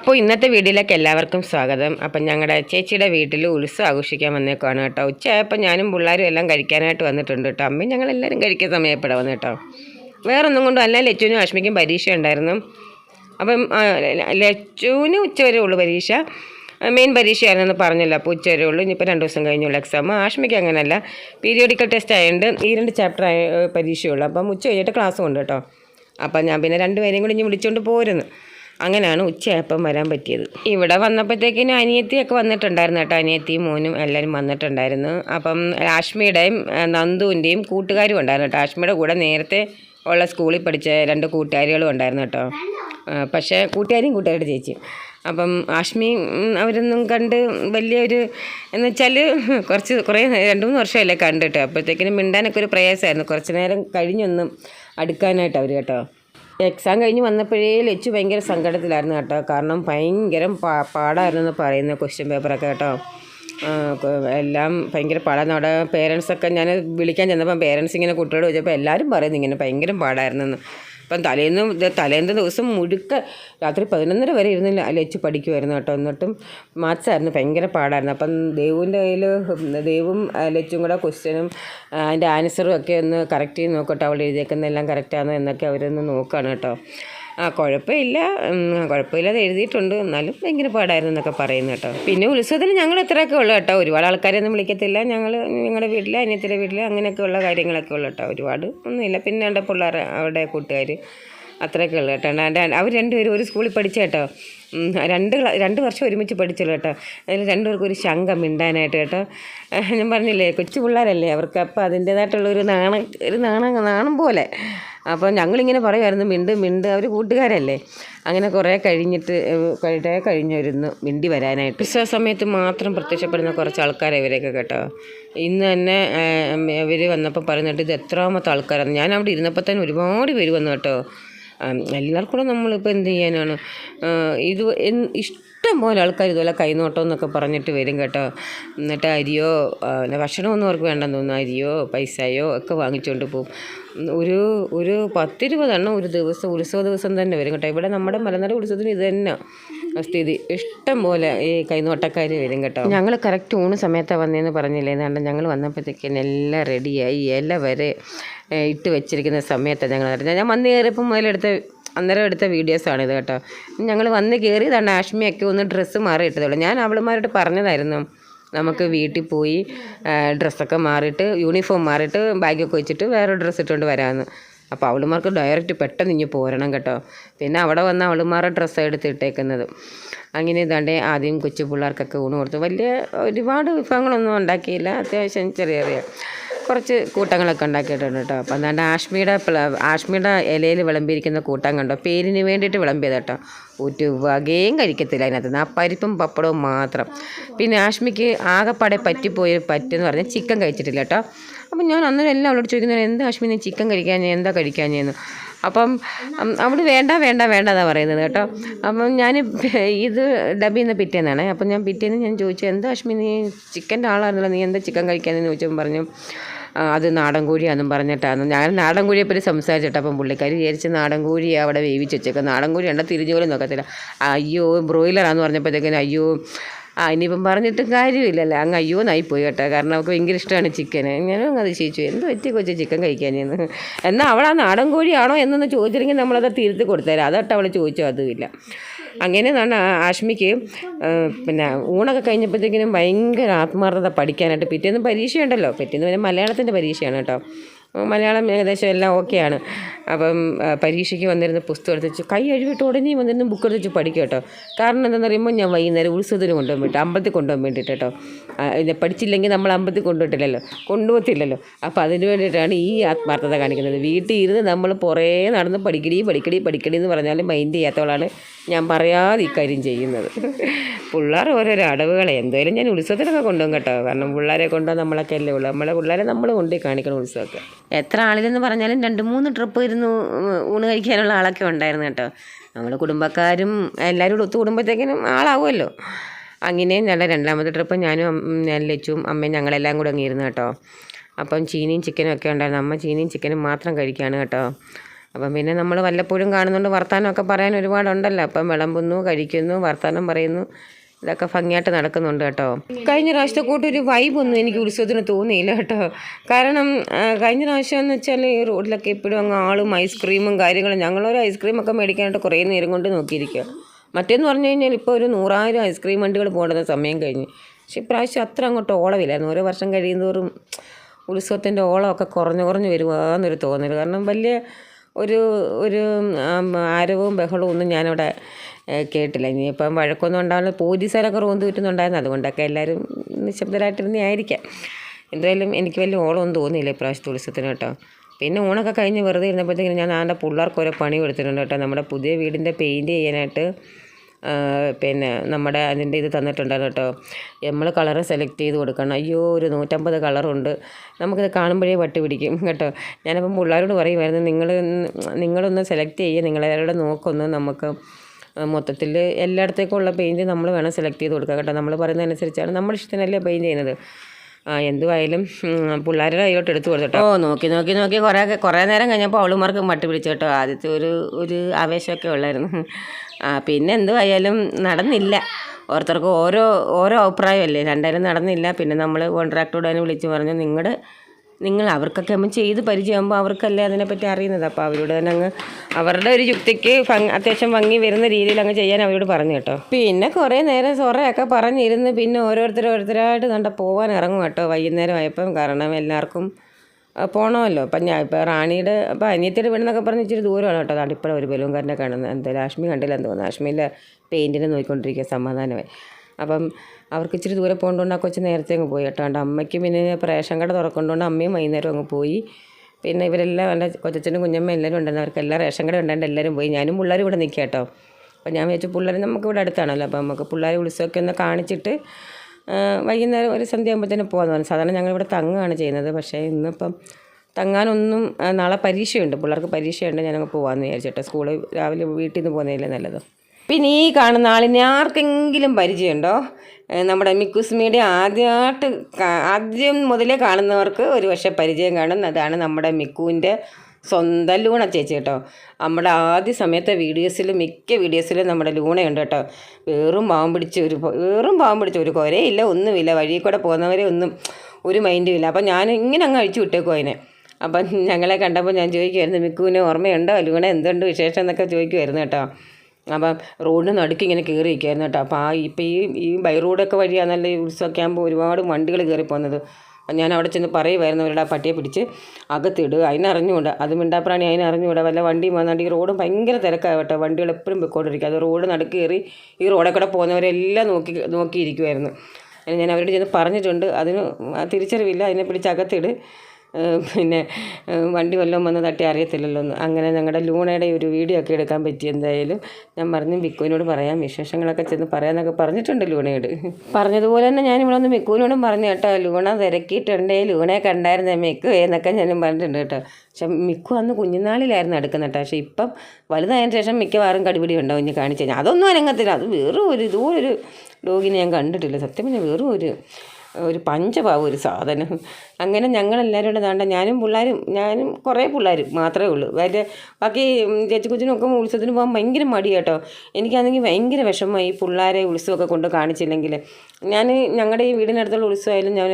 അപ്പോൾ ഇന്നത്തെ വീഡിയോയിലേക്ക് എല്ലാവർക്കും സ്വാഗതം. അപ്പം ഞങ്ങളുടെ ചേച്ചിയുടെ വീട്ടിൽ ഉത്സവം ആഘോഷിക്കാൻ വന്നേക്കാണ് കേട്ടോ. ഉച്ചയായപ്പോൾ ഞാനും പിള്ളേരും എല്ലാം കഴിക്കാനായിട്ട് വന്നിട്ടുണ്ട് കേട്ടോ. അമ്മയും ഞങ്ങളെല്ലാവരും കഴിക്കാൻ സമയപ്പെടാൻ വന്നു കേട്ടോ. വേറൊന്നും കൊണ്ടും അല്ല ലച്ചുവിനും അശ്മിക്കും പരീക്ഷ ഉണ്ടായിരുന്നു. അപ്പം ലച്ചുവിന് ഉച്ച വരെ ഉള്ളൂ പരീക്ഷ. മെയിൻ പരീക്ഷയാണെന്ന് പറഞ്ഞല്ലോ അപ്പോൾ ഉച്ച വരെ ഉള്ളൂ. ഇനിയിപ്പോൾ രണ്ട് ദിവസം കഴിഞ്ഞുള്ള എക്സാം ആഷ്മിക്ക് അങ്ങനെയല്ല പീരിയോഡിക്കൽ ടെസ്റ്റ് ആയതുകൊണ്ട് ഈ രണ്ട് ചാപ്റ്റർ പരീക്ഷയുള്ളൂ അപ്പം ഉച്ച കഴിഞ്ഞിട്ട് ക്ലാസ് ഉണ്ട് കേട്ടോ. അപ്പം ഞാൻ പിന്നെ രണ്ടുപേരെയും കൂടി ഇനി വിളിച്ചുകൊണ്ട് പോരുന്നു. അങ്ങനെയാണ് ഉച്ചയായപ്പം വരാൻ പറ്റിയത്. ഇവിടെ വന്നപ്പോഴത്തേക്കിനും അനിയത്തിയൊക്കെ വന്നിട്ടുണ്ടായിരുന്നു കേട്ടോ. അനിയത്തിയും മോനും എല്ലാവരും വന്നിട്ടുണ്ടായിരുന്നു. അപ്പം ആഷ്മിയുടെയും ആ, നന്ദുവിന്റെയും കൂട്ടുകാരും ഉണ്ടായിരുന്നു കേട്ടോ. ആഷ്മിയുടെ കൂടെ നേരത്തെ ഉള്ള സ്കൂളിൽ പഠിച്ച രണ്ട് കൂട്ടുകാരികളും ഉണ്ടായിരുന്നു കേട്ടോ. പക്ഷേ കൂട്ടുകാരിയും കൂട്ടുകാരുടെ ചേച്ചി അപ്പം ആഷ്മി അവരൊന്നും കണ്ട് വലിയൊരു എന്ന് വെച്ചാൽ കുറച്ച് കുറേ രണ്ട് മൂന്ന് വർഷമല്ലേ കണ്ടിട്ട്. അപ്പോഴത്തേക്കിനും മിണ്ടാനൊക്കെ ഒരു പ്രയാസമായിരുന്നു. കുറച്ച് നേരം കഴിഞ്ഞൊന്നും അടുക്കാനായിട്ട് അവർ കേട്ടോ. എക്സാം കഴിഞ്ഞ് വന്നപ്പോഴേ ലച്ചു ഭയങ്കര സങ്കടത്തിലായിരുന്നു കേട്ടോ. കാരണം ഭയങ്കര പാ പാടായിരുന്നു പറയുന്ന ക്വസ്റ്റ്യൻ പേപ്പറൊക്കെ കേട്ടോ. എല്ലാം ഭയങ്കര പാടായിരുന്നു. അവിടെ പേരൻസൊക്കെ ഞാൻ വിളിക്കാൻ ചെന്നപ്പം പേരൻസ് ഇങ്ങനെ കുട്ടിയോട് ചോദിച്ചപ്പോൾ എല്ലാവരും പറയുന്നു ഇങ്ങനെ ഭയങ്കര പാടായിരുന്നെന്ന് അപ്പം തലേന്ന് തലേന്ന് ദിവസം മുഴുക്ക രാത്രി പതിനൊന്നര വരെ ഇരുന്നില്ല. ലച്ചു പഠിക്കുമായിരുന്നു കേട്ടോ. എന്നിട്ടും മാത്സ് ആയിരുന്നു ഭയങ്കര പാടായിരുന്നു. അപ്പം ദേവുവിന്റെ കയ്യിൽ ദേവും അലച്ചും ലച്ചും കൂടെ ക്വസ്റ്റ്യനും അതിന്റെ ആൻസറും ഒക്കെ ഒന്ന് കറക്റ്റ് ചെയ്ത് നോക്കട്ടെ. അവൾ എഴുതിയേക്കുന്നതെല്ലാം കറക്റ്റാണോ എന്നൊക്കെ അവരൊന്ന് നോക്കുകയാണ് കേട്ടോ. ആ കുഴപ്പമില്ല. കുഴപ്പമില്ലാതെ എഴുതിയിട്ടുണ്ട്. എന്നാലും ഭയങ്കര പാടായിരുന്നു എന്നൊക്കെ പറയുന്നു കേട്ടോ. പിന്നെ ഉത്സവത്തിന് ഞങ്ങൾ ഇത്രയൊക്കെ ഉള്ളു കേട്ടോ. ഒരുപാട് ആൾക്കാരൊന്നും വിളിക്കത്തില്ല. ഞങ്ങൾ ഞങ്ങളുടെ വീട്ടിൽ അനിയത്തിന്റെ വീട്ടിൽ അങ്ങനെയൊക്കെ ഉള്ള കാര്യങ്ങളൊക്കെ ഉള്ളു കേട്ടോ. ഒരുപാട് ഒന്നുമില്ല. പിന്നെ എന്റെ പിള്ളേർ അവരുടെ കൂട്ടുകാർ അത്രയൊക്കെ ഉള്ളു കേട്ടോ. അവർ രണ്ടുപേരും ഒരു സ്കൂളിൽ പഠിച്ച കേട്ടോ. രണ്ട് രണ്ട് വർഷം ഒരുമിച്ച് പഠിച്ചല്ലോ കേട്ടോ. അതിൽ രണ്ടുപേർക്കും ഒരു ശങ്കം മിണ്ടാനായിട്ട് കേട്ടോ. ഞാൻ പറഞ്ഞില്ലേ കൊച്ചു പിള്ളേരല്ലേ അവർക്ക്. അപ്പോൾ അതിന്റേതായിട്ടുള്ള ഒരു നാണ ഒരു നാണം നാണം പോലെ. അപ്പോൾ ഞങ്ങളിങ്ങനെ പറയുമായിരുന്നു മിണ്ട് മിണ്ട്. അവർ കൂട്ടുകാരല്ലേ. അങ്ങനെ കുറേ കഴിഞ്ഞിട്ട് കുറേ കഴിഞ്ഞിരുന്നു മിണ്ടി വരാനായിട്ട്. ഉത്സവ സമയത്ത് മാത്രം പ്രത്യക്ഷപ്പെടുന്ന കുറച്ച് ആൾക്കാരെ ഇവരൊക്കെ കേട്ടോ. ഇന്ന് തന്നെ ഇവർ വന്നപ്പോൾ പറയുന്നുണ്ട് ഇത് എത്രാമത്തെ ആൾക്കാരാണ് ഞാൻ അവിടെ ഇരുന്നപ്പോൾ തന്നെ ഒരുപാട് പേര് വന്നു കേട്ടോ. എല്ലാവർക്കും കൂടെ നമ്മളിപ്പോൾ എന്ത് ചെയ്യാനാണ്? ഇത് ഇഷ്ടം പോലെ ആൾക്കാർ ഇതുപോലെ കൈനോട്ടം എന്നൊക്കെ പറഞ്ഞിട്ട് വരും കേട്ടോ. എന്നിട്ട് അരിയോ ഭക്ഷണമൊന്നും അവർക്ക് വേണ്ടെന്ന് തോന്നുന്നു. അരിയോ പൈസയോ ഒക്കെ വാങ്ങിച്ചുകൊണ്ട് പോകും ഒരു ഒരു പത്തിരുപതെണ്ണം ഒരു ദിവസം ഉത്സവ ദിവസം തന്നെ വരും കേട്ടോ. ഇവിടെ നമ്മുടെ മലനാട് ഉത്സവത്തിന് ഇത് തന്നെ സ്ഥിതി. ഇഷ്ടം പോലെ ഈ കൈനോട്ടക്കാർ വരും കേട്ടോ. ഞങ്ങൾ കറക്റ്റ് ഊണ് സമയത്താണ് വന്നതെന്ന് പറഞ്ഞില്ലേ? എന്നാണ്ട് ഞങ്ങൾ വന്നപ്പോഴത്തേക്കും എല്ലാം റെഡിയായി ഇല വരെ ഇട്ട് വെച്ചിരിക്കുന്ന സമയത്താണ് ഞങ്ങൾ അറിഞ്ഞത് ഞാൻ വന്ന് കയറിയപ്പം മുതലെടുത്ത അന്നേരം എടുത്ത വീഡിയോസാണ് ഇത് കേട്ടോ. ഞങ്ങൾ വന്ന് കയറിയതാണ് ആഷ്മിയൊക്കെ ഒന്ന് ഡ്രസ്സ് മാറി ഇട്ടതുള്ളൂ ഞാൻ അവളുമാരോട് പറഞ്ഞതായിരുന്നു. നമുക്ക് വീട്ടിൽ പോയി ഡ്രസ്സൊക്കെ മാറിയിട്ട് യൂണിഫോം മാറിയിട്ട് ബാഗൊക്കെ വെച്ചിട്ട് വേറെ ഡ്രസ്സ് ഇട്ടുകൊണ്ട് വരാമെന്ന്. അപ്പോൾ അവളുമാർക്ക് ഡയറക്റ്റ് പെട്ടെന്ന് ഇഞ്ഞ് പോരണം കേട്ടോ. പിന്നെ അവിടെ വന്ന അവളുമാരുടെ ഡ്രസ്സ് എടുത്തിട്ടേക്കുന്നത് അങ്ങനെ ഇതാണ്ട് ആദ്യം കൊച്ചു പിള്ളേർക്കൊക്കെ ഊണ് കൊടുത്തു. വലിയ ഒരുപാട് വിഭവങ്ങളൊന്നും ഉണ്ടാക്കിയില്ല. അത്യാവശ്യം ചെറിയ ചെറിയ കുറച്ച് കൂട്ടങ്ങളൊക്കെ ഉണ്ടാക്കിയിട്ടുണ്ട് കേട്ടോ. അപ്പം അതാണ്ട് ആഷ്മിയുടെ ആഷ്മിയുടെ ഇലയിൽ വിളമ്പിയിരിക്കുന്ന കൂട്ടം കണ്ടോ? പേരിന് വേണ്ടിയിട്ട് വിളമ്പിയത് കേട്ടോ. ഒരു വകയും കഴിക്കത്തില്ല അതിനകത്ത്. ആ പരിപ്പും പപ്പടവും മാത്രം. പിന്നെ ആഷ്മിക്ക് ആകെപ്പാടെ പറ്റിപ്പോയി പറ്റെന്ന് പറഞ്ഞാൽ ചിക്കൻ കഴിച്ചിട്ടില്ല കേട്ടോ. അപ്പം ഞാൻ അന്നേരം എല്ലാം അവളോട് ചോദിക്കുന്നത് എന്താ അശ്മി നീ ചിക്കൻ കഴിക്കാൻ എന്താ കഴിക്കാൻ എന്ന് അപ്പം അവൾ വേണ്ട വേണ്ട വേണ്ട എന്നാണ് പറയുന്നത് കേട്ടോ. അപ്പം ഞാൻ ഇത് ഡബിൽ പിറ്റേന്നാണ്. അപ്പം ഞാൻ പിറ്റേന്ന് ഞാൻ ചോദിച്ചു എന്താ അശ്മി നീ ചിക്കന്റെ ആളായിരുന്നല്ലോ. നീ എന്താ ചിക്കൻ കഴിക്കാനെന്ന് ചോദിച്ചപ്പോൾ പറഞ്ഞു അത് നാടൻ കോഴിയാണെന്നും പറഞ്ഞിട്ടാണ്. ഞാൻ നാടൻ കോഴിയെപ്പറ്റി സംസാരിച്ചിട്ട് അപ്പം പുള്ളിക്കാരി വിചാരിച്ച് നാടൻ കോഴിയെ അവിടെ വേവിച്ച് വെച്ചേക്കാം നാടൻ കോഴി കണ്ടാൽ തിരിഞ്ഞു പോലും നോക്കത്തില്ല. അയ്യോ ബ്രോയിലറാന്ന് പറഞ്ഞപ്പോഴത്തേക്കിനും അയ്യോ ആ ഇനിയിപ്പം പറഞ്ഞിട്ടും കാര്യമില്ലല്ലോ. അങ്ങ് അയ്യോ നായി പോയി കേട്ടോ. കാരണം അവൾക്ക് ഭയങ്കര ഇഷ്ടമാണ് ചിക്കൻ ഞാനും അത് ചോദിച്ചു. എന്ത് പറ്റി കൊച്ചു ചിക്കൻ കഴിക്കാനെന്ന് എന്നാൽ അവൾ ആ നാടൻ കോഴിയാണോ എന്നൊന്ന് ചോദിച്ചില്ലെങ്കിൽ നമ്മളത് തിരുത്തി കൊടുത്തേരാം അതട്ട് അവൾ ചോദിച്ചോ അതുമില്ല. അങ്ങനെ എന്നാണ് ആഷ്മിക്ക് പിന്നെ ഊണൊക്കെ കഴിഞ്ഞപ്പോഴത്തേക്കിനും ഭയങ്കര ആത്മാർത്ഥത പഠിക്കാനായിട്ട് പിറ്റേന്ന് പരീക്ഷയുണ്ടല്ലോ. പിറ്റേന്ന് പിന്നെ മലയാളത്തിന്റെ പരീക്ഷയാണ് കേട്ടോ. മലയാളം ഏകദേശം എല്ലാം ഓക്കെയാണ്. അപ്പം പരീക്ഷയ്ക്ക് വന്നിരുന്ന പുസ്തകം എടുത്ത് വെച്ച് കൈ അഴിവിട്ട് ഉടനെ വന്നിരുന്ന് ബുക്ക് എടുത്ത് വെച്ച് പഠിക്കും കേട്ടോ. കാരണം എന്താണെന്ന് പറയുമ്പോൾ ഞാൻ വൈകുന്നേരം ഉത്സവത്തിന് കൊണ്ടുപോകാൻ വേണ്ടി അമ്പലത്തിൽ കൊണ്ടുപോകാൻ വേണ്ടിയിട്ട് കേട്ടോ. ഇത് പഠിച്ചില്ലെങ്കിൽ നമ്മൾ അമ്പലത്തിൽ കൊണ്ടുപോയിട്ടില്ലല്ലോ. കൊണ്ടുപോകത്തില്ലല്ലോ. അപ്പോൾ അതിന് വേണ്ടിയിട്ടാണ് ഈ ആത്മാർത്ഥത കാണിക്കുന്നത്. വീട്ടിൽ ഇരുന്ന് നമ്മൾ പുറേ നടന്ന് പഠിക്കടി പഠിക്കടി പഠിക്കടി എന്ന് പറഞ്ഞാലും മൈൻഡ് ചെയ്യാത്തവളാണ്. ഞാൻ പറയാതെ ഇക്കാര്യം ചെയ്യുന്നത്. പിള്ളേർ ഓരോരോ അടവുകളെ എന്തായാലും ഞാൻ ഉത്സവത്തിനൊക്കെ കൊണ്ടുപോകും കേട്ടോ. കാരണം പിള്ളേരെ കൊണ്ടോ നമ്മളൊക്കെ അല്ലേ ഉള്ളൂ. നമ്മളെ പിള്ളേരെ നമ്മൾ കൊണ്ടുപോയി കാണിക്കണം ഉത്സവമൊക്കെ. എത്ര ആളിലെന്ന് പറഞ്ഞാലും രണ്ട് മൂന്ന് ട്രിപ്പ് ഇരുന്ന് ഊണ് കഴിക്കാനുള്ള ആളൊക്കെ ഉണ്ടായിരുന്നു കേട്ടോ. നമ്മൾ കുടുംബക്കാരും എല്ലാവരും കൂടെ ഒത്തു കൂടുമ്പോഴത്തേക്കിനും ആളാവുമല്ലോ. അങ്ങനെ ഞങ്ങളുടെ രണ്ടാമത്തെ ട്രിപ്പ് ഞാനും ലച്ചും അമ്മയും ഞങ്ങളെല്ലാം കൂടെ അങ്ങ് ഇരുന്ന് കേട്ടോ. അപ്പം ചീനിയും ചിക്കനും ഒക്കെ ഉണ്ടായിരുന്നു. അമ്മ ചീനിയും ചിക്കനും മാത്രം കഴിക്കുകയാണ് കേട്ടോ. അപ്പം പിന്നെ നമ്മൾ വല്ലപ്പോഴും കാണുന്നുണ്ട് വർത്തമാനമൊക്കെ പറയാൻ ഒരുപാടുണ്ടല്ലോ. അപ്പം വിളമ്പുന്നു കഴിക്കുന്നു വർത്തമാനം പറയുന്നു. ഇതൊക്കെ ഭംഗിയായിട്ട് നടക്കുന്നുണ്ട് കേട്ടോ. കഴിഞ്ഞ പ്രാവശ്യത്തെ കൂട്ടൊരു വൈബൊന്നും എനിക്ക് ഉത്സവത്തിന് തോന്നിയില്ല കേട്ടോ. കാരണം കഴിഞ്ഞ പ്രാവശ്യം എന്ന് വെച്ചാൽ ഈ റോഡിലൊക്കെ എപ്പോഴും അങ്ങ് ആളും ഐസ്ക്രീമും കാര്യങ്ങളും ഞങ്ങളൊരു ഐസ്ക്രീമൊക്കെ മേടിക്കാനായിട്ട് കുറേ നേരം കൊണ്ട് നോക്കിയിരിക്കുക മറ്റേന്ന് പറഞ്ഞു കഴിഞ്ഞാൽ ഇപ്പോൾ ഒരു നൂറായിരം ഐസ്ക്രീം വണ്ടികൾ പോകേണ്ട സമയം കഴിഞ്ഞ്. പക്ഷെ ഇപ്രാവശ്യം അത്ര അങ്ങോട്ട് ഓളമില്ലായിരുന്നു ഓരോ വർഷം കഴിയുന്നതോറും ഉത്സവത്തിന്റെ ഓളമൊക്കെ കുറഞ്ഞു കുറഞ്ഞു വരുവാന്നൊരു തോന്നൽ കാരണം വലിയ ഒരു ഒരു ആരവവും ബഹളവും ഒന്നും ഞാനവിടെ കേട്ടില്ല. ഇനിയിപ്പം വഴക്കൊന്നും ഉണ്ടാവില്ല പോലീസുകാരൊക്കെ റോന്ത് കിട്ടുന്നുണ്ടായിരുന്നു. അതുകൊണ്ടൊക്കെ എല്ലാവരും നിശബ്ദരായിട്ടിരുന്നതായിരിക്കാം എന്തായാലും എനിക്ക് വലിയ ഓളമൊന്നും തോന്നിയില്ല ഇപ്രാവശ്യത്തെ ഉത്സവത്തിന് കേട്ടോ. പിന്നെ ഊണൊക്കെ കഴിഞ്ഞ് വെറുതെ ഇരുന്നപ്പോഴത്തേക്കും ഞാൻ ആന്റെ പിള്ളേർക്ക് ഓരോ പണി കൊടുത്തിട്ടുണ്ട് കേട്ടോ. നമ്മുടെ പുതിയ വീടിന്റെ പെയിന്റ് ചെയ്യാനായിട്ട് പിന്നെ നമ്മുടെ അതിന്റെ ഇത് തന്നിട്ടുണ്ടല്ലോ കേട്ടോ. നമ്മൾ കളറ് സെലക്ട് ചെയ്ത് കൊടുക്കണം. അയ്യോ ഒരു നൂറ്റമ്പത് കളറുണ്ട് നമുക്കിത് കാണുമ്പോഴേ വട്ട് പിടിക്കും കേട്ടോ. ഞാനപ്പം പിള്ളേരോട് പറയുമായിരുന്നു നിങ്ങൾ നിങ്ങളൊന്ന് സെലക്ട് ചെയ്യുക നിങ്ങളെല്ലാവരുടെ നോക്കൊന്ന് നമുക്ക് മൊത്തത്തിൽ എല്ലായിടത്തേക്കുള്ള പെയിന്റ് നമ്മൾ വേണം സെലക്ട് ചെയ്ത് കൊടുക്കുക കേട്ടോ. നമ്മൾ പറയുന്നതനുസരിച്ചാണ്. നമ്മുടെ ഇഷ്ടത്തിനല്ലേ പെയിന്റ് ചെയ്യുന്നത്. എന്തുവായാലും പിള്ളേരുടെ കയ്യിലോട്ട് എടുത്തു കൊടുത്തു ഓ നോക്കി നോക്കി നോക്കി. കുറേ കുറേ നേരം കഴിഞ്ഞപ്പോൾ അവളുമാർക്ക് മട്ടി പിടിച്ചു കേട്ടോ. ആദ്യത്തെ ഒരു ഒരു ആവേശമൊക്കെ ഉള്ളായിരുന്നു. പിന്നെ എന്തുവായാലും നടന്നില്ല. ഓരോരുത്തർക്കും ഓരോ ഓരോ അഭിപ്രായമല്ലേ. രണ്ടായാലും നടന്നില്ല. പിന്നെ നമ്മൾ കോൺട്രാക്ട് തന്നെ വിളിച്ച് പറഞ്ഞു നിങ്ങളുടെ നിങ്ങൾ അവർക്കൊക്കെ നമ്മൾ ചെയ്ത് പരിചയമാകുമ്പോൾ അവർക്കല്ലേ അതിനെപ്പറ്റി അറിയുന്നത്. അപ്പോൾ അവരോട് തന്നെ അങ്ങ് അവരുടെ ഒരു യുക്തിക്ക് അത്യാവശ്യം ഭംഗി വരുന്ന രീതിയിൽ അങ്ങ് ചെയ്യാൻ അവരോട് പറഞ്ഞു കേട്ടോ. പിന്നെ കുറേ നേരം സൊറയൊക്കെ പറഞ്ഞിരുന്ന് പിന്നെ ഓരോരുത്തർ ഓരോരുത്തരായിട്ട് കണ്ട പോകാൻ ഇറങ്ങും കേട്ടോ വൈകുന്നേരം ആയപ്പം. കാരണം എല്ലാവർക്കും പോകണമല്ലോ അപ്പം ഞാൻ ഇപ്പോൾ റാണിയുടെ അപ്പോൾ അനിയത്തിയുടെ വീടെന്നൊക്കെ പറഞ്ഞ് ഇച്ചിരി ദൂരമാണ് കേട്ടോ. അതാണ് ഇപ്പോഴും ഒരു ബലൂൺകാരനെ കാണുന്നത്. എന്താ ലാഷ്മി കണ്ടില്ല എന്ന് തോന്നുന്നു. ആഷ്മിയിലെ പെയിന്റിനെ നോക്കിക്കൊണ്ടിരിക്കുക സമാധാനമായി. അപ്പം അവർക്ക് ഇച്ചിരി ദൂരെ പോകേണ്ടതുകൊണ്ട് ആ കൊച്ചു നേരത്തെ അങ്ങ് പോയി കേട്ടോ. അമ്മയ്ക്ക് പിന്നെ പ്രേഷൻ കട തുറക്കൊണ്ടുകൊണ്ട് അമ്മയും വൈകുന്നേരം അങ്ങ് പോയി. പിന്നെ ഇവരെല്ലാം എന്റെ കൊച്ചച്ഛനും കുഞ്ഞമ്മ എല്ലാവരും ഉണ്ടായിരുന്നു അവർക്കെല്ലാം റേഷൻ കട ഉണ്ടായിട്ട് എല്ലാവരും പോയി. ഞാനും പിള്ളേരും ഇവിടെ നിൽക്കുക കേട്ടോ. അപ്പം ഞാൻ വിചാരിച്ചു പിള്ളേർ നമുക്ക് ഇവിടെ അടുത്താണല്ലോ. അപ്പോൾ നമുക്ക് പിള്ളേരെ ഉത്സവമൊക്കെ ഒന്ന് കാണിച്ചിട്ട് വൈകുന്നേരം ഒരു സന്ധ്യ ആകുമ്പോഴത്തേനും പോകാമെന്ന് പറഞ്ഞു. സാധാരണ ഞങ്ങൾ ഇവിടെ തങ്ങുകയാണ് ചെയ്യുന്നത്. പക്ഷേ ഇന്നിപ്പം തങ്ങാനൊന്നും നാളെ പരീക്ഷയുണ്ട്. പിള്ളേർക്ക് പരീക്ഷയുണ്ട്. ഞാനങ്ങ് പോകാമെന്ന് വിചാരിച്ചിട്ട് സ്കൂളിൽ രാവിലെ വീട്ടിൽ നിന്ന് പോകുന്നതല്ലേ നല്ലത്. പിന്നെ ഈ കാണുന്ന ആളിനെ ആർക്കെങ്കിലും പരിചയമുണ്ടോ? നമ്മുടെ മിക്കുസ് മീഡിയ ആദ്യമായിട്ട് ആദ്യം മുതലേ കാണുന്നവർക്ക് ഒരു പക്ഷേ പരിചയം കാണും അതാണ് നമ്മുടെ മിക്കുവിന്റെ സ്വന്തം ലൂണ ചേച്ചി കേട്ടോ. നമ്മുടെ ആദ്യ സമയത്തെ വീഡിയോസിൽ മിക്ക വീഡിയോസിലും നമ്മുടെ ലൂണയുണ്ട് കേട്ടോ. വേറും പാവം പിടിച്ച ഒരു വേറും പാവം പിടിച്ച ഒരു കുരയില്ല ഒന്നുമില്ല. വഴിയിൽ കൂടെ പോകുന്നവരെ ഒന്നും ഒരു മൈൻഡും ഇല്ല. അപ്പം ഞാൻ ഇങ്ങനെ അങ്ങ് അഴിച്ചു വിട്ടേക്കും അതിനെ. അപ്പം ഞങ്ങളെ കണ്ടപ്പോൾ ഞാൻ ചോദിക്കുമായിരുന്നു മിക്കുവിനെ ഓർമ്മയുണ്ടോ? ലൂണ എന്തുണ്ട് വിശേഷം? എന്നൊക്കെ ചോദിക്കുമായിരുന്നു കേട്ടോ. അപ്പം റോഡിന് നടുക്ക് ഇങ്ങനെ കയറി ഇരിക്കുമായിരുന്നു കേട്ടോ. അപ്പോൾ ആ ഇപ്പം ഈ ഈ ബൈ റോഡൊക്കെ വഴിയാണല്ലോ ഈ ഉത്സവമൊക്കെ ആകുമ്പോൾ ഒരുപാട് വണ്ടികൾ കയറി പോകുന്നത്. ഞാൻ അവിടെ ചെന്ന് പറയുമായിരുന്നു അവരുടെ ആ പട്ടിയെ പിടിച്ച് അകത്തിടുക അതിനറിഞ്ഞുകൂടാ അത് മിണ്ടാപ്രാണി അതിനറിഞ്ഞുകൂടാ വല്ല വണ്ടിയും വന്നാണ്ട് ഈ റോഡ് ഭയങ്കര തിരക്കാണ് കേട്ടോ. വണ്ടികൾ എപ്പോഴും പൊയ്ക്കൊണ്ടിരിക്കുക അത് റോഡ് നടുക്ക് കയറി ഈ റോഡിൽ കൂടെ പോകുന്നവരെല്ലാം നോക്കി നോക്കിയിരിക്കുമായിരുന്നു ഞാൻ അവരോട് ചെന്ന് പറഞ്ഞിട്ടുണ്ട്. അതിന് തിരിച്ചറിവില്ല. അതിനെ പിടിച്ച് അകത്തിട്. പിന്നെ വണ്ടി വല്ലതും വന്ന് തട്ടി അറിയത്തില്ലല്ലോ എന്ന്. അങ്ങനെ ഞങ്ങളുടെ ലൂണയുടെ ഒരു വീഡിയോ ഒക്കെ എടുക്കാൻ പറ്റി എന്തായാലും. ഞാൻ പറഞ്ഞു മിക്കുവിനോട് പറയാം വിശേഷങ്ങളൊക്കെ ചെന്ന് പറയാമെന്നൊക്കെ പറഞ്ഞിട്ടുണ്ട് ലൂണയോട്. പറഞ്ഞതുപോലെ തന്നെ ഞാൻ ഇവിടെ ഒന്ന് മിക്കുവിനോടും പറഞ്ഞു കേട്ടോ ലൂണ തിരക്കിയിട്ടുണ്ടേ ലൂണയെ കണ്ടായിരുന്നേ മിക്കു എന്നൊക്കെ ഞാനും പറഞ്ഞിട്ടുണ്ട് കേട്ടോ. പക്ഷെ മിക്കു അന്ന് കുഞ്ഞുനാളിലായിരുന്നു എടുക്കുന്നത് കേട്ടോ. പക്ഷെ ഇപ്പം വലുതായതിനു ശേഷം മിക്കവാറും കടിപിടി ഉണ്ടാവും ഇനി കാണിച്ചു കഴിഞ്ഞാൽ. അതൊന്നും അനങ്ങത്തില്ല. അത് വെറും ഒരു ഇതുപോലൊരു ഡോഗിനെ ഞാൻ കണ്ടിട്ടില്ല. സത്യം പിന്നെ വെറും ഒരു ഒരു പഞ്ചമാവും ഒരു സാധനം. അങ്ങനെ ഞങ്ങളെല്ലാവരും കൂടെ ഞാനും പിള്ളേരും ഞാനും കുറേ പിള്ളേരും മാത്രമേ ഉള്ളൂ. വേറെ ബാക്കി ചേച്ചിക്കുച്ചിനൊക്കെ ചേച്ചി കൊച്ചിനൊക്കെ ഉത്സവത്തിന് പോകാൻ ഭയങ്കര മടി കേട്ടോ എനിക്കാണെങ്കിൽ ഭയങ്കര വിഷമമായി ഈ പിള്ളേരെ ഉത്സവമൊക്കെ കൊണ്ട് കാണിച്ചില്ലെങ്കിൽ ഞാൻ ഞങ്ങളുടെ ഈ വീടിനടുത്തുള്ള ഉത്സവമായാലും ഞാൻ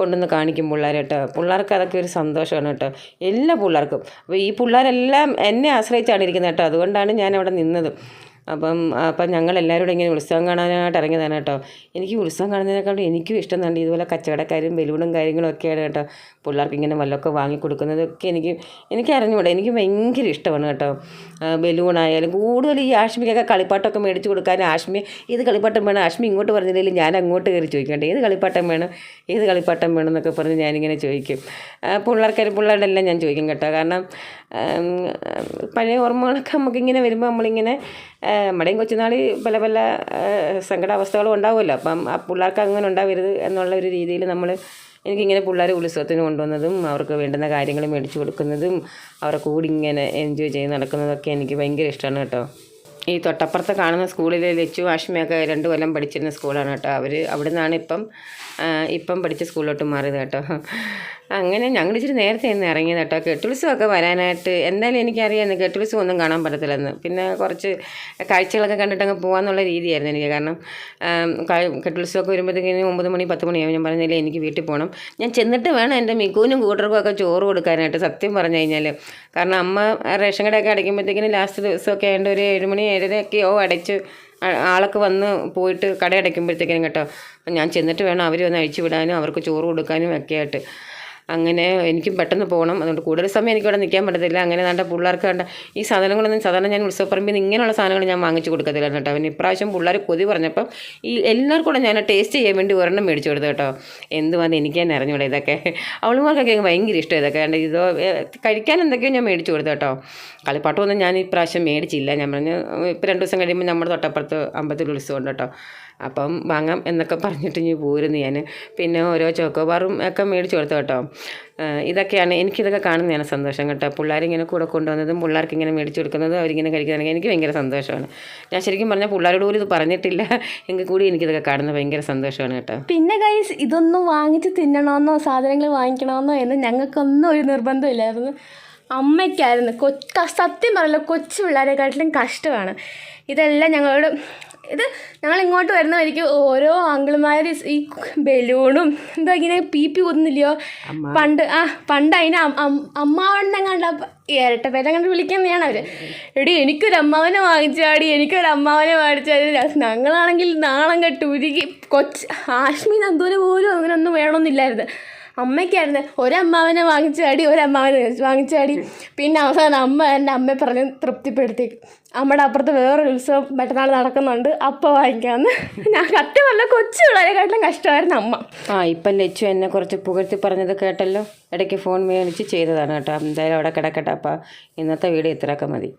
കൊണ്ടുവന്ന് കാണിക്കും പിള്ളേരെ കേട്ടോ പിള്ളേർക്ക് അതൊക്കെ ഒരു സന്തോഷമാണ് കേട്ടോ എല്ലാ പിള്ളേർക്കും. അപ്പോൾ ഈ പിള്ളേരെല്ലാം എന്നെ ആശ്രയിച്ചാണ് ഇരിക്കുന്നത് കേട്ടോ അതുകൊണ്ടാണ് ഞാൻ അവിടെ നിന്നത്. അപ്പം അപ്പം ഞങ്ങൾ എല്ലാവരും ഇങ്ങനെ ഉത്സവം കാണാനായിട്ട് ഇറങ്ങിയതാണ് കേട്ടോ. എനിക്ക് ഉത്സവം കാണുന്നതിനേക്കാളും എനിക്കും ഇഷ്ടം തന്നെ ഇതുപോലെ കച്ചവടക്കാരും ബലൂണും കാര്യങ്ങളും ഒക്കെയാണ് കേട്ടോ. പിള്ളേർക്ക് ഇങ്ങനെ വല്ലതൊക്കെ വാങ്ങി കൊടുക്കുന്നതൊക്കെ എനിക്ക് എനിക്ക് അറിഞ്ഞുകൂടാ. എനിക്ക് ഭയങ്കര ഇഷ്ടമാണ് കേട്ടോ. ബലൂണായാലും കൂടുതൽ ഈ ആഷ്മിക്കൊക്കെ കളിപ്പാട്ടമൊക്കെ മേടിച്ച് കൊടുക്കാൻ ആഷ്മി ഏത് കളിപ്പാട്ടം വേണം? ആഷ്മി ഇങ്ങോട്ട് പറഞ്ഞില്ലെങ്കിൽ ഞാൻ അങ്ങോട്ട് കയറി ചോദിക്കട്ടെ. ഏത് കളിപ്പാട്ടം വേണം? ഏത് കളിപ്പാട്ടം വേണം എന്നൊക്കെ പറഞ്ഞ് ഞാനിങ്ങനെ ചോദിക്കും. പിള്ളേർക്കാരും പിള്ളേർക്ക് പിള്ളേരുടെ എല്ലാം ഞാൻ ചോദിക്കും കേട്ടോ. കാരണം പഴയ ഓർമ്മകളൊക്കെ നമുക്കിങ്ങനെ വരുമ്പോൾ നമ്മളിങ്ങനെ നമ്മുടെയും കൊച്ചുനാളിൽ പല പല സങ്കടാവസ്ഥകളും ഉണ്ടാവുമല്ലോ. അപ്പം ആ പിള്ളേർക്ക് അങ്ങനെ ഉണ്ടാവരുത് എന്നുള്ള ഒരു രീതിയിൽ നമ്മൾ എനിക്കിങ്ങനെ പിള്ളേർ ഉത്സവത്തിന് കൊണ്ടുവന്നതും അവർക്ക് വേണ്ടുന്ന കാര്യങ്ങൾ മേടിച്ചു കൊടുക്കുന്നതും അവരെ കൂടി ഇങ്ങനെ എൻജോയ് ചെയ്ത് നടക്കുന്നതൊക്കെ എനിക്ക് ഭയങ്കര ഇഷ്ടമാണ് കേട്ടോ. ഈ തൊട്ടപ്പുറത്ത് കാണുന്ന സ്കൂളിലെ ലച്ചു ആഷ്മയൊക്കെ രണ്ട് കൊല്ലം പഠിച്ചിരുന്ന സ്കൂളാണ് കേട്ടോ. അവർ അവിടെ നിന്നാണ് ഇപ്പം ഇപ്പം പഠിച്ച സ്കൂളിലോട്ട് മാറിയത് കേട്ടോ. അങ്ങനെ ഞങ്ങൾ ഇച്ചിരി നേരത്തെ ഇന്ന് ഇറങ്ങിയത് കേട്ടോ. കെട്ടുത്സവമൊക്കെ വരാനായിട്ട് എന്തായാലും എനിക്കറിയാം കെട്ടുത്സവം ഒന്നും കാണാൻ പറ്റത്തില്ലെന്ന്. പിന്നെ കുറച്ച് കാഴ്ചകളൊക്കെ കണ്ടിട്ട് അങ്ങ് പോകാമെന്നുള്ള രീതിയായിരുന്നു എനിക്ക്. കാരണം കെട്ടുത്സവമൊക്കെ വരുമ്പോഴത്തേക്കിന് ഒമ്പത് മണി പത്ത് മണിയാവും ഞാൻ പറഞ്ഞില്ലേ എനിക്ക് വീട്ടിൽ പോകണം. ഞാൻ ചെന്നിട്ട് വേണം എന്റെ മിക്കുവിനും കൂട്ടർക്കും ഒക്കെ ചോറ് കൊടുക്കാനായിട്ട് സത്യം പറഞ്ഞു കഴിഞ്ഞാൽ കാരണം അമ്മ റേഷൻ കടയൊക്കെ അടയ്ക്കുമ്പോഴത്തേക്കിനും ലാസ്റ്റ് ദിവസമൊക്കെ ആയതുകൊണ്ട് ഒരു ഏഴ് മണി ഏഴരയൊക്കെയോ അടച്ച് ആളൊക്കെ വന്ന് പോയിട്ട് കട അടയ്ക്കുമ്പോഴത്തേക്കിനും കേട്ടോ ഞാൻ ചെന്നിട്ട് വേണം അവർ വന്ന് അഴിച്ചു വിടാനും അവർക്ക് ചോറ് കൊടുക്കാനും ഒക്കെ ആയിട്ട്. അങ്ങനെ എനിക്കും പെട്ടെന്ന് പോകണം. അതുകൊണ്ട് കൂടുതൽ സമയം എനിക്കിവിടെ നിൽക്കാൻ പറ്റത്തില്ല. അങ്ങനെ നല്ല പിള്ളേർക്ക് വേണ്ട. ഈ സാധനങ്ങളൊന്നും സാധാരണ ഞാൻ ഉത്സവപ്പറമ്പിൽ നിന്ന് ഇങ്ങനെയുള്ള സാധനങ്ങൾ ഞാൻ വാങ്ങിച്ചു കൊടുക്കത്തില്ല കേട്ടോ. അവന് ഇപ്രാവശ്യം പിള്ളേർ കൊതി പറഞ്ഞപ്പം ഈ എല്ലാവർക്കും കൂടെ ഞാൻ ടേസ്റ്റ് ചെയ്യാൻ വേണ്ടി ഒരെണ്ണം മേടിച്ചു കൊടുത്തു കേട്ടോ. എന്തുവാന്ന് എനിക്ക് തന്നെ അറിഞ്ഞൂടെ ഇതൊക്കെ. അവളുമാർക്കൊക്കെ ഭയങ്കര ഇഷ്ടം ഇതൊക്കെ. കണ്ട് ഇതോ കഴിക്കാൻ എന്തൊക്കെയോ ഞാൻ മേടിച്ചു കൊടുത്തു കേട്ടോ. കളിപ്പാട്ടമൊന്നും ഞാൻ ഇപ്രാവശ്യം മേടിച്ചില്ല. ഞാൻ പറഞ്ഞു ഇപ്പം രണ്ട് ദിവസം കഴിയുമ്പോൾ നമ്മുടെ തൊട്ടപ്പുറത്ത് അമ്പത്തിൽ ഉത്സവം ഉണ്ട് കേട്ടോ. അപ്പം വാങ്ങാം എന്നൊക്കെ പറഞ്ഞിട്ട് ഇനി പോരുന്നു ഞാൻ. പിന്നെ ഓരോ ചോക്കോബാറും ഒക്കെ മേടിച്ചു കൊടുത്തു കേട്ടോ. ഇതൊക്കെയാണ്. എനിക്കിതൊക്കെ കാണുന്നതാണ് സന്തോഷം കേട്ടോ. പിള്ളേരിങ്ങനെ കൂടെ കൊണ്ടുവന്നതും പിള്ളേർക്ക് ഇങ്ങനെ മേടിച്ചു കൊടുക്കുന്നതും അവരിങ്ങനെ കഴിക്കുന്നതൊക്കെ എനിക്ക് ഭയങ്കര സന്തോഷമാണ്. ഞാൻ ശരിക്കും പറഞ്ഞാൽ പിള്ളേരോട് പോലും ഇത് പറഞ്ഞിട്ടില്ല. എങ്കിൽ കൂടി എനിക്കിതൊക്കെ കാണുന്നത് ഭയങ്കര സന്തോഷമാണ് കേട്ടോ. പിന്നെ ഗൈസ് ഇതൊന്നും വാങ്ങിച്ച് തിന്നണമെന്നോ സാധനങ്ങൾ വാങ്ങിക്കണമെന്നോ എന്ന് ഞങ്ങൾക്കൊന്നും ഒരു നിർബന്ധമില്ലായിരുന്നു. അമ്മയ്ക്കായിരുന്നു. കൊ സത്യം പറയല്ലോ കൊച്ചു പിള്ളേരെക്കാട്ടിലും കഷ്ടമാണ്. ഇതെല്ലാം ഞങ്ങളോട് ഇത് ഞങ്ങൾ ഇങ്ങോട്ട് വരുന്ന വഴിക്ക് ഓരോ ആങ്കിളുമാർ ഈ ബലൂണും എന്താ ഇങ്ങനെ പി പി കുന്നില്ലയോ പണ്ട് ആ പണ്ട് അതിനെ കണ്ട ഇരട്ട പേരെ കണ്ട് വിളിക്കുന്നതാണ് അവർ എടി എനിക്കൊരു അമ്മാവനെ വാങ്ങിച്ചാടി എനിക്കൊരു അമ്മാവനെ വാങ്ങിച്ചാടി. ഞങ്ങളാണെങ്കിൽ നാണം കെട്ട് ഉരുകി കൊച്ച് ആശ്മി നന്ദൂര് പോലും അങ്ങനെയൊന്നും വേണമെന്നില്ലായിരുന്നു. അമ്മയ്ക്കായിരുന്നു. ഒരമ്മാവനെ വാങ്ങിച്ചാടി ഒരമ്മാവനെ വാങ്ങിച്ചാടി പിന്നെ അവസാനം അമ്മ എന്റെ അമ്മയെ പറഞ്ഞ് തൃപ്തിപ്പെടുത്തി. അമ്മയുടെ അപ്പുറത്ത് വേറൊരു ഉത്സവം മറ്റന്നാൾ നടക്കുന്നുണ്ട്. അപ്പം വാങ്ങിക്കാമെന്ന് ഞാൻ സത്യമല്ല കൊച്ചു പിള്ളേരെക്കാട്ടിലും കഷ്ടമായിരുന്നു അമ്മ. ആ ഇപ്പം ലച്ചു എന്നെ കുറച്ച് പുകഴ്ത്തി പറഞ്ഞത് കേട്ടല്ലോ. ഇടയ്ക്ക് ഫോൺ മേടിച്ച് ചെയ്തതാണ് കേട്ടോ. എന്തായാലും അവിടെ കിടക്കട്ടെ അപ്പം. ഇന്നത്തെ വീഡിയോ ഇത്രയൊക്കെ മതി.